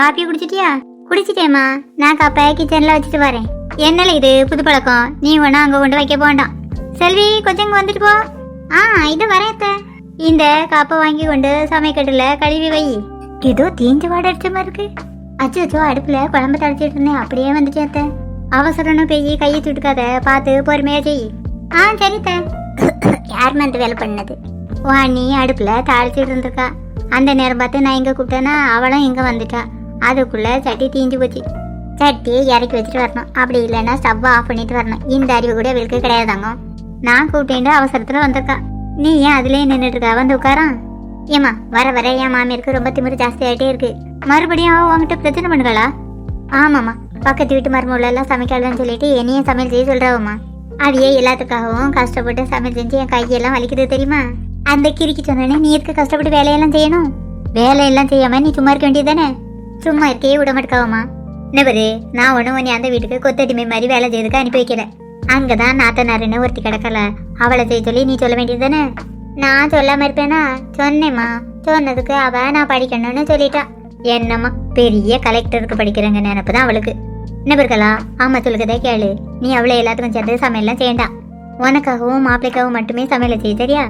Copy குடிச்சிட்டியா? குடிச்சிட்டேம்மா. நான் கப்பை கிச்சன்ல வச்சுட்டு வரேன். என்னல இது? புது பழக்கம். நீ ஒன்னும் அங்கே கொண்டு வைக்க போண்டாம். செல்வி கொஞ்சம் வந்துட்டு போ. ஆ இது வரேன் அத்தை. இந்த காப்பை வாங்கி கொண்டு சமைக்கட்டுல கழுவி வை. ஏதோ தீஞ்சு வாடை அடிச்ச மாதிரி இருக்கு. அச்சோ அச்சோ அடுப்புல குழம்பு தடைச்சிட்டு இருந்தேன். அப்படியே வந்துச்சு அத்தை. அவசரம்னு போய் கையை சுட்டுக்காத பார்த்து பொறுமையா செய். ஆ சரித்த யாருமே அந்த வேலை பண்ணது? வாணி அடுப்புல தாளிச்சிட்டு இருந்திருக்கா. அந்த நேரம் பார்த்து நான் இங்க கூப்பிட்டேன்னா அவளும் இங்க வந்துட்டா. அதுக்குள்ளே சட்டி தீஞ்சு போச்சு. சட்டியை இறக்கி வச்சுட்டு வரணும். அப்படி இல்லைன்னா ஸ்டவ் ஆஃப் பண்ணிட்டு வரணும். இந்த அறிவு கூட இவளுக்கு கிடையாதாங்க நான் கூப்பிட்டு அவசரத்தில் வந்திருக்கா. நீ ஏன் அதுலேயே நின்றுட்டு இருக்கா? வந்து உட்காரான் ஏமா வர வர என் மாமியாருக்கு ரொம்ப திமிரு ஜாஸ்தியாகிட்டே இருக்கு. மறுபடியும் அவ உங்ககிட்ட பிரச்சனை பண்ணுங்களா ஆமாம்மா பக்கத்து வீட்டு மருமகள் சமைக்கலன்னு சொல்லிட்டு என்னையும் சமையல் செய்ய சொல்றாவம்மா. அவையே எல்லாத்துக்காகவும் கஷ்டப்பட்டு சமையல் செஞ்சு என் கையெல்லாம் வலிக்குது தெரியுமா? அந்த கிறுக்கி சொன்னோடனே நீ இருக்க கஷ்டப்பட்டு வேலையெல்லாம் செய்யணும்? வேலையெல்லாம் செய்யாமல் நீ சும்மா இருக்க வேண்டியது தானே? சும்மா இருக்கே விட மாட்டேக்காவம்மா. நபரு நான் ஒன்று உன்னை அந்த வீட்டுக்கு கொத்தடிமை மாதிரி வேலை செய்யறதுக்கு அனுப்பி வைக்கிறேன் அங்கதான் நாத்தனாருன்னு ஒருத்தி கிடக்கல. அவளை செய்ய சொல்லி நீ சொல்ல வேண்டியது தானே நான் சொல்லாமல் இருப்பேனா? சொன்னேம்மா. சொன்னதுக்கு அவ நான் படிக்கணும்னு சொல்லிட்டா. என்னம்மா பெரிய கலெக்டருக்கு படிக்கிறேங்க நினப்பு தான் அவளுக்கு நபர்களா அம்மா சொல்லுக்கதே கேளு. நீ அவளை எல்லாத்துக்கும் சேர்த்து சமையல்லாம் செய்யண்டா. உனக்காகவும் மாப்பிளைக்காகவும் மட்டுமே சமையலை செய்ய சரியா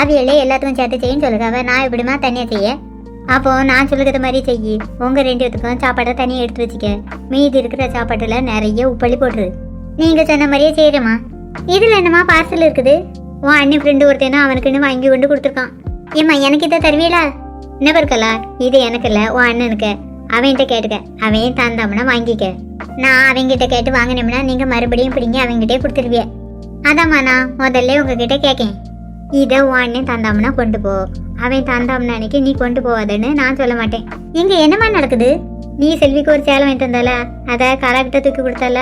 அவையிலே எல்லாத்துக்கும் சேர்த்து செய்யும் சொல்லுக்காவ நான் எப்படிமா தனியாக செய்ய? அப்போ நான் சொல்லுகிற மாதிரி செய்யி. உங்க ரெண்டு பேத்துக்கும் சாப்பாடை தனியாக எடுத்து வச்சுக்க. மீதி இருக்கிற சாப்பாட்டில் நிறைய உப்பள்ளி போட்டுரு. நீங்க சொன்ன மாதிரியே செய்யறமா இதுல என்னமா பார்சல் இருக்குது? உன் அண்ணன் ஃப்ரெண்டு ஒருத்தனும் அவனுக்குன்னு வாங்கி கொண்டு கொடுத்துருக்கான். ஏம்மா எனக்கு இதை தருவீலா? என்ன இருக்கலா இது எனக்கு இல்ல உன் அண்ணனுக்கு. அவன்கிட்ட கேட்டுக்க. அவன் தந்தாமனா வாங்கிக்க. நான் அவங்கிட்ட கேட்டு வாங்கினோம்னா நீங்க மறுபடியும் பிடிங்க அவங்ககிட்டே கொடுத்துருவிய. அதாம்மா நான் முதல்ல உங்ககிட்ட கேட்கேன் இதை உன் அண்ணன் தந்தாமனா கொண்டு போ. அவன் தந்தாமனா அன்னைக்கு நீ கொண்டு போவாதன்னு நான் சொல்ல மாட்டேன். இங்க என்னம்மா நடக்குது? நீ செல்விக்கு ஒரு சேலை வாங்கி தந்தால அதை கரெக்டாக தூக்கி கொடுத்தால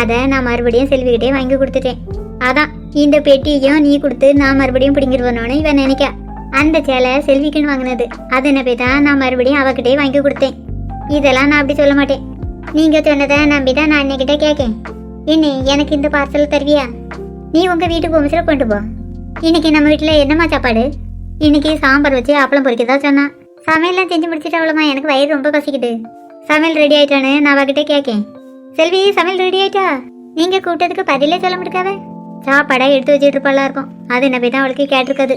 அதை நான் மறுபடியும் செல்விக்கிட்டே வாங்கி கொடுத்துட்டேன். அதான் இந்த பெட்டியையும் நீ கொடுத்து நான் மறுபடியும் பிடிங்கிடுவனோன்னு இவன் நினைக்க. அந்த சேலை செல்விக்குன்னு வாங்கினது. அது என்ன போய் தான் நான் மறுபடியும் அவகிட்டே வாங்கி கொடுத்தேன். இதெல்லாம் நான் அப்படி சொல்ல மாட்டேன். நீங்கள் சொன்னதை நம்பி தான் நான் அன்னைக்கிட்ட கேட்கேன் என்ன எனக்கு இந்த பார்சல் தருவியா? நீ உங்கள் வீட்டுக்கு போமிச்சில கொண்டு போ. இன்னைக்கு நம்ம வீட்டில் என்னம்மா சாப்பாடு? இன்னைக்கு சாம்பார் வச்சு அப்பளம் பொறிக்கதா சொன்னான் சமையல்லாம் செஞ்சு முடிச்சுட்டு அவ்வளோமா எனக்கு வயிறு ரொம்ப பசிக்குது. சமையல் ரெடி ஆயிட்டான்னு நான் அவகிட்ட கேட்கேன் செல்வி சமையல் ரெடி ஆயிட்டா? நீங்க கூப்பிட்டதுக்கு பதிலே சொல்ல முடியாத சாப்பாடா எடுத்து வச்சுட்டு இருப்பாளா இருக்கும். அது என்ன போய் தான் அவளுக்கு கேட்டிருக்காது.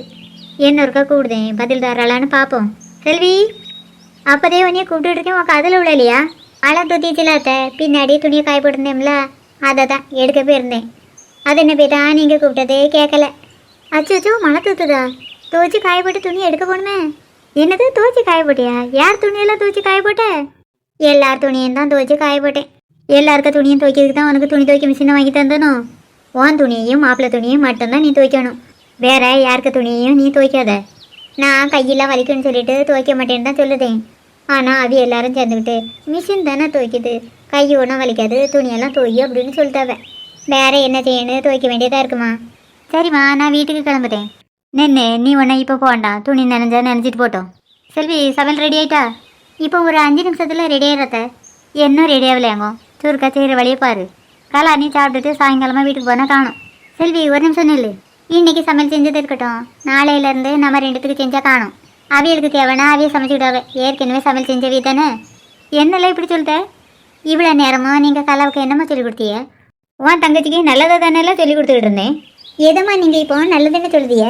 என்ன ஒருக்கா கூப்பிடுதேன் பதில் தராளான்னு பார்ப்போம் செல்வி அப்போதே உன்னைய கூப்பிட்டு இருக்கேன். உன் கதில் விழலையா அழை துத்திச்சுல அத்தை. பின்னாடி துணியை காய போட்டிருந்தேன்ல. அதை தான் எடுக்க போயிருந்தேன். அது என்ன போய் தான் நீங்கள் கூப்பிட்டதே கேட்கல அச்சோ மழை தூத்துதா துவச்சி காய போட்டு துணி எடுக்க போகணுமே என்னது துவச்சி காய போட்டியா? யார் துணியெல்லாம் துவச்சி காய போட்ட? எல்லார் துணியும் தான் துவச்சி காய போட்டேன். எல்லாருக்க துணியும் துவைக்கிறதுக்கு தான் உனக்கு துணி துவைக்க மிஷினை வாங்கி தந்தனோ? உன் துணியையும் மாப்பிள்ளை துணியும் மட்டும்தான் நீ துவைக்கணும். வேற யாருக்க துணியையும் நீ துவைக்காத. நான் கையெல்லாம் வலிக்குன்னு சொல்லிட்டு துவைக்க மாட்டேன்னு தான் சொல்லுதேன். ஆனால் அது எல்லாரும் சேர்ந்துக்கிட்டு மிஷின் தானே துவைக்குது. கை ஒன்றும் வலிக்காது துணியெல்லாம் துவையும் அப்படின்னு சொல்லிட்டாவே. வேற என்ன செய்யணும் துவைக்க வேண்டியதாக இருக்குமா? சரிம்மா நான் வீட்டுக்கு கிளம்புறேன். நின்று நீ உன்னை இப்போ போண்டாம் துணி நினைஞ்சா நனைஞ்சிட்டு போட்டோம் செல்வி சமையல் ரெடி ஆயிட்டா? இப்போ ஒரு அஞ்சு நிமிஷத்தில் ரெடி ஆகிறத இன்னும் ரெடி ஆகலையாங்கோ சுருக்கா செய்கிற வழியை பாரு. கலா நீ சாப்பிட்டுட்டு சாயங்காலமாக வீட்டுக்கு போனால் காணும். செல்வி ஒரு நிமிஷம் நில்லு. இன்னைக்கு சமையல் செஞ்சது இருக்கட்டும். நாளையிலேருந்து நம்ம ரெண்டுத்துக்கு செஞ்சால் காணும். அவியலுக்கு தேவைன்னா அவிய சமைச்சுக்கிட்டாவே ஏற்கனவே சமையல் செஞ்சவி தானே? என்னெல்லாம் இப்படி சொல்லிட்ட இவ்வளோ நேரமும் நீங்கள் கலாவுக்கு என்னம்மா சொல்லி கொடுத்தீங்க? உன் தங்கச்சிக்கு நல்லதாக தானே சொல்லி கொடுத்துக்கிட்டு இருந்தேன். எதம்மா நீங்கள் இப்போ நல்லதுன்னு சொல்லுதிய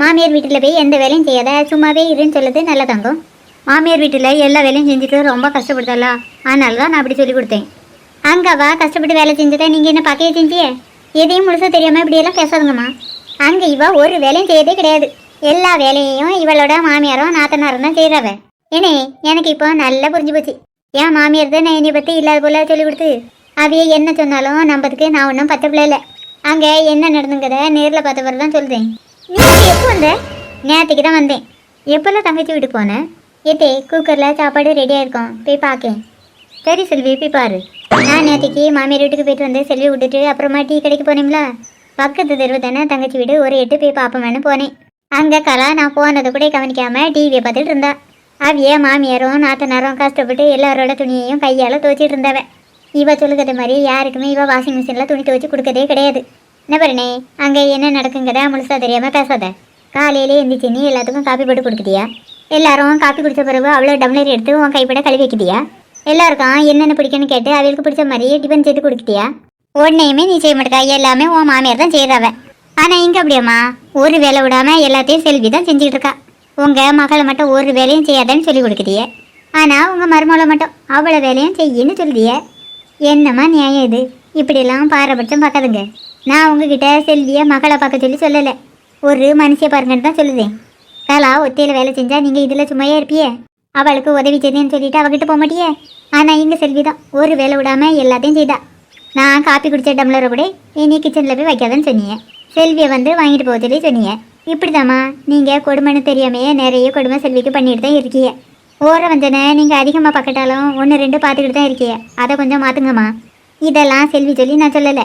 மாமியார் வீட்டில் போய் எந்த வேலையும் செய்யாத சும்மாவே இருன்னு சொல்லுது தங்கம். மாமியார் வீட்டில் எல்லா வேலையும் செஞ்சுட்டு ரொம்ப கஷ்டப்படுத்தாளா அதனால தான் நான் அப்படி சொல்லி கொடுத்தேன். அங்கேவா கஷ்டப்பட்டு வேலை செஞ்சுட்டா நீங்கள் என்ன பார்க்கவே செஞ்சிய எதையும் முழுசாக தெரியாமல் இப்படியெல்லாம் பேசாதுங்கம்மா. அங்கே இவ ஒரு வேலையும் செய்யதே கிடையாது. எல்லா வேலையையும் இவளோட மாமியாரும் நாத்தனாரும் தான் செய்கிறவ ஏனே எனக்கு இப்போ நல்லா புரிஞ்சு போச்சு. என் மாமியார் தான் என்னை பற்றி இல்லாத போல சொல்லி கொடுத்து? அவைய என்ன சொன்னாலும் நம்பதுக்கு நான் ஒன்றும் பத்த இல்லை. அங்கே என்ன நடந்துங்கிறத நேரில் பார்த்தவர் தான் சொல்கிறேன் நீ எப்போ வந்த? நேற்றுக்கு தான் வந்தேன். எப்போல்லாம் தங்கச்சி வீட்டுக்கு போனேன் ஏத்தே குக்கரில் சாப்பாடு ரெடியாக இருக்கும் போய் பார்க்கேன் சரி செல்வி போய் பாரு. நான் நேற்றுக்கு மாமியார் வீட்டுக்கு போயிட்டு வந்து செல்வி விட்டுட்டு அப்புறமா டீ கடைக்கு போனீங்களா பக்கத்து தெருவு தானே தங்கச்சி வீடு. ஒரு எட்டு போய் பார்ப்போம்னு போனேன். அங்கே கலா நான் போனதை கூட கவனிக்காமல் டிவியை பார்த்துட்டு இருந்தா. அவிய மாமியாரும் நாத்தனாரும் கஷ்டப்பட்டு எல்லாரோட துணியையும் கையால் துவச்சிட்டு இருந்தவன் இவ சொல்லுகிற மாதிரி யாருக்குமே இவ வாஷிங் மிஷினில் துணி துவைச்சு கொடுக்கதே கிடையாது. என்ன பாருனே அங்கே என்ன நடக்குங்கிறத முழுசாக தெரியாமல் பேசாத. காலையிலே எந்திரிச்சு நீ எல்லாத்துக்கும் காப்பி போட்டு கொடுக்குதியா எல்லாரும் காப்பி குடித்த பிறகு அவ்வளோ டம்ளர் எடுத்து உன் கைப்பட கழுவி வைக்கிதியா எல்லாருக்கும் என்னென்ன பிடிக்கும்னு கேட்டு அவளுக்கு பிடிச்ச மாதிரியே டிஃபன் செய்து கொடுத்துட்டியா உடனேயுமே நீ செய்ய மாட்டேக்கா எல்லாமே உன் மாமியார் தான் செய்யறவ. ஆனால் இங்கே அப்படியாம்மா ஒரு வேலை விடாமல் எல்லாத்தையும் செல்வி தான் செஞ்சுக்கிட்டு இருக்கா உங்கள் மகளை மட்டும் ஒரு வேலையும் செய்யாதன்னு சொல்லி கொடுக்குறியே ஆனால் உங்கள் மருமகளை மட்டும் அவ்வளோ வேலையும் செய்யின்னு சொல்லுதியே. என்னம்மா நியாயம் இது? இப்படியெல்லாம் பாரபட்சம் பார்க்காதுங்க. நான் உங்ககிட்ட செல்வியை மகளை பார்க்க சொல்லி சொல்லலை. ஒரு மனுஷிய பாருங்கன்னு தான் சொல்லுதேன். கலா ஒத்தையில் வேலை செஞ்சால் நீங்கள் இதில் சும்மையாக இருப்பியே? அவளுக்கு உதவி செய்தேன்னு சொல்லிட்டு அவகிட்ட போக மாட்டியே? ஆனால் இங்கே செல்வி தான். ஒரு வேலை விடாமல் எல்லாத்தையும் செய்தா. நான் காப்பி குடிச்ச டம்ளரை கூட இனி கிச்சனில் போய் வைக்காதன்னு சொன்னீங்க. செல்வியை வந்து வாங்கிட்டு போக சொல்லி சொன்னீங்க. இப்படிதாம்மா. நீங்கள் கொடுமைன்னு தெரியாமையே நிறைய கொடுமை செல்விக்கு பண்ணிட்டு தான் இருக்கீங்க. ஓர வந்தனை நீங்கள் அதிகமாக பக்கட்டாலும் ஒன்று ரெண்டு பார்த்துக்கிட்டு தான் இருக்கீங்க. அதை கொஞ்சம் மாற்றுங்கம்மா இதெல்லாம் செல்வி சொல்லி நான் சொல்லலை.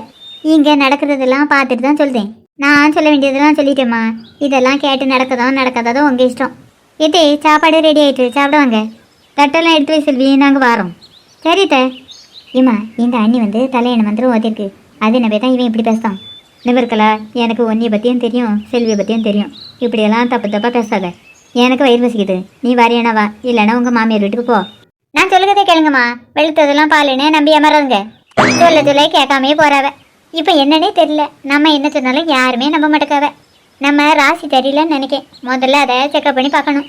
இங்கே நடக்கிறதெல்லாம் பார்த்துட்டு தான் சொல்கிறேன் நான் சொல்ல வேண்டியதெல்லாம் சொல்லிட்டேம்மா. இதெல்லாம் கேட்டு நடக்கதோ நடக்காததோ உங்கள் இஷ்டம். எத்தே சாப்பாடு ரெடி ஆகிட்டு சாப்பிடுவாங்க. தட்டெல்லாம் எடுத்து வை செல்வி நாங்கள் வாரோம். சரி த. ஏம்மா இந்த அண்ணி வந்து தலையணை மந்திரம் ஓத்திருக்கு அது நம்பி தான்? இவன் இப்படி பேசுதான். நிமிர்கலா எனக்கு ஒன்னியை பற்றியும் தெரியும் செல்வியை பற்றியும் தெரியும். இப்படியெல்லாம் தப்பு தப்பாக பேசாத. எனக்கு வயிறு பசிக்குது. நீ வரையனா வா. இல்லைன்னா உங்கள் மாமியார் வீட்டுக்கு போ. நான் சொல்லுகிறதே கேளுங்கம்மா. வெளுத்ததெல்லாம் பாலுன்னு நம்பி ஏமாறாதுங்க சொல்ல சொல்ல கேட்காமே போறாவ. இப்போ என்னன்னே தெரியல. நம்ம என்ன சொன்னாலும் யாருமே நம்ப மாட்டேக்காவ. நம்ம ராசி தெரியலன்னு நினைக்கேன். முதல்ல அதை செக்அப் பண்ணி பார்க்கணும்.